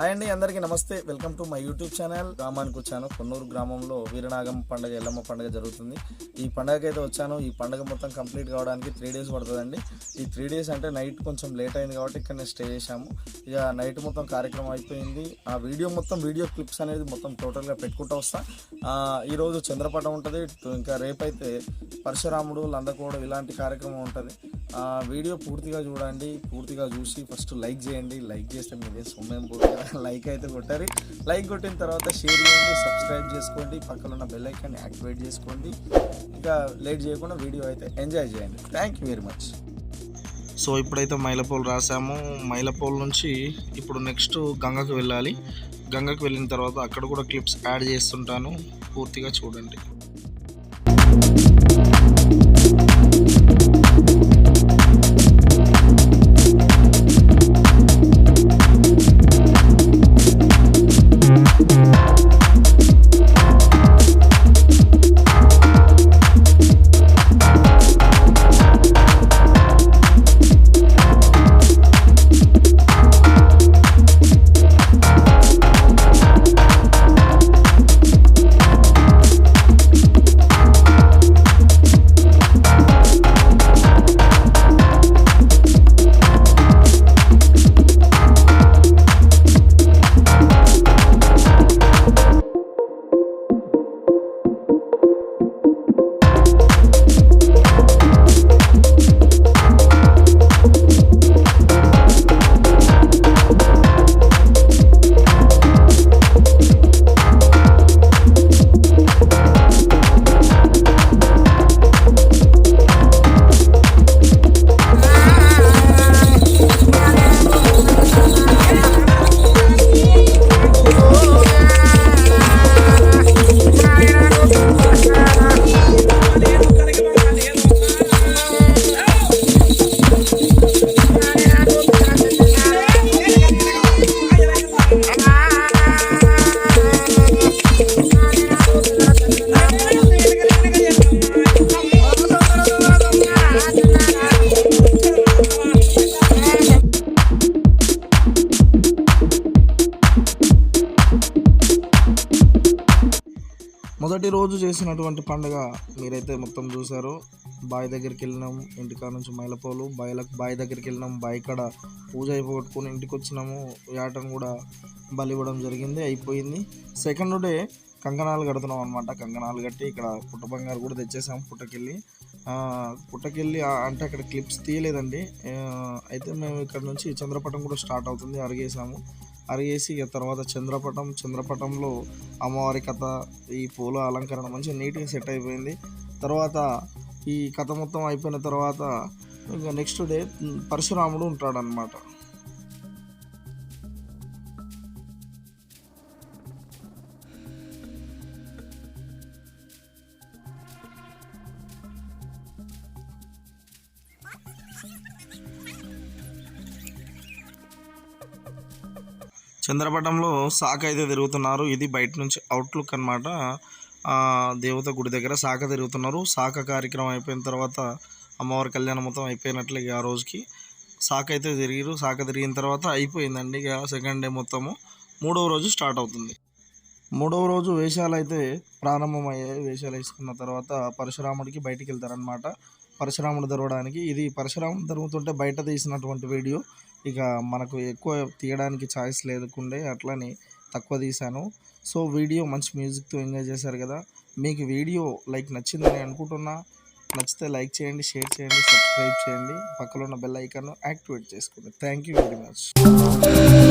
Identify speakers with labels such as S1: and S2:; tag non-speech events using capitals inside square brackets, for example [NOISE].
S1: Hi అండి అందరికీ నమస్తే. Welcome to my YouTube channel. గ్రామానికి వచ్చాను. కొన్నూరు గ్రామంలో వీరనాగం పండుగ ఎల్లమ్మ పండుగ జరుగుతుంది. ఈ పండుగకి అయితే వచ్చాను. ఈ పండుగ మొత్తం కంప్లీట్ కావడానికి త్రీ డేస్ పడుతుందండి. ఈ త్రీ డేస్ అంటే నైట్ కొంచెం లేట్ అయింది కాబట్టి ఇక్కడ స్టే చేశాము. ఇక నైట్ మొత్తం కార్యక్రమం అయిపోయింది. ఆ వీడియో మొత్తం వీడియో క్లిప్స్ అనేది మొత్తం టోటల్గా పెట్టుకుంటూ వస్తా. ఈరోజు చంద్రపటం ఉంటుంది. ఇంకా రేపైతే పరశురాముడు లందకోడు ఇలాంటి కార్యక్రమం ఉంటుంది. ఆ వీడియో పూర్తిగా చూడండి. పూర్తిగా చూసి ఫస్ట్ లైక్ చేయండి. లైక్ చేస్తే మీదే సొమ్మేం పోతుంది? [LAUGHS] లైక్ అయితే కొట్టారు. లైక్ కొట్టిన తర్వాత షేర్ చేయండి సబ్స్క్రైబ్ చేసుకోండి పక్కన ఉన్న బెల్ ఐకాన్ని యాక్టివేట్ చేసుకోండి. ఇంకా లేట్ చేయకుండా వీడియో అయితే ఎంజాయ్ చేయండి. Thank you very much
S2: so ఇప్పుడైతే మైలపోల్ రాసాము. మైలపోల్ నుంచి ఇప్పుడు నెక్స్ట్ గంగకు వెళ్ళాలి. గంగకు వెళ్ళిన తర్వాత అక్కడ కూడా క్లిప్స్ యాడ్ చేస్తుంటాను. పూర్తిగా చూడండి. మొదటి రోజు చేసినటువంటి పండుగ మీరైతే మొత్తం చూసారు బావి దగ్గరికి వెళ్ళినాం ఇంటికాడ నుంచి మైలపోలు బాయిలకు బావి దగ్గరికి వెళ్ళినాం బావి కాడ పూజ అయిపోగొట్టుకుని ఇంటికి వచ్చినాము. యాటను కూడా బలి ఇవ్వడం జరిగింది అయిపోయింది. సెకండ్ డే కంకణాలు కడుతున్నాం అనమాట కంకణాలు కట్టి ఇక్కడ పుట్ట బంగారు కూడా తెచ్చేసాం పుట్టకెళ్ళి. పుట్టకెళ్ళి అంటే అక్కడ క్లిప్స్ తీయలేదండి. అయితే మేము ఇక్కడ నుంచి చంద్రపటం కూడా స్టార్ట్ అవుతుంది అరిగేసాము. అరిగేసి ఇక తర్వాత చంద్రపటం చంద్రపటంలో అమ్మవారి కథ ఈ పూల అలంకరణ మంచిగా నీట్గా సెట్ అయిపోయింది. తర్వాత ఈ కథ మొత్తం అయిపోయిన తర్వాత ఇంకా నెక్స్ట్ డే పరశురాముడు ఉంటాడనమాట చంద్రపటంలో సాక అయితే తిరుగుతున్నారు. ఇది బయట నుంచి అవుట్లుక్ అనమాట దేవత గుడి దగ్గర సాక తిరుగుతున్నారు. సాక కార్యక్రమం అయిపోయిన తర్వాత అమ్మవారి కళ్యాణం మొత్తం అయిపోయినట్లు ఇక ఆ రోజుకి. సాక అయితే తిరిగిరు. సాక తిరిగిన తర్వాత అయిపోయిందండి ఇక సెకండ్ డే మొత్తము. మూడవ రోజు స్టార్ట్ అవుతుంది. మూడవ రోజు వేషాలు అయితే ప్రారంభమయ్యాయి వేషాలు వేసుకున్న తర్వాత పరశురాముడికి బయటికి వెళ్తారనమాట పరశురాముడు తెరవడానికి. ఇది పరశురాముడు తెరుగుతుంటే బయట తీసినటువంటి వీడియో. ఇక మనకు ఎక్కువ తీయడానికి ఛాయిస్ లేకుండే అట్లని తక్కువ తీశాను. సో వీడియో మంచి మ్యూజిక్తో ఎంజాయ్ చేశారు కదా. మీకు వీడియో లైక్ నచ్చిందని అనుకుంటున్నా నచ్చితే లైక్ చేయండి షేర్ చేయండి సబ్స్క్రైబ్ చేయండి. పక్కలో ఉన్న బెల్ ఐకాన్ యాక్టివేట్ చేసుకోండి థ్యాంక్ యూ వెరీ మచ్.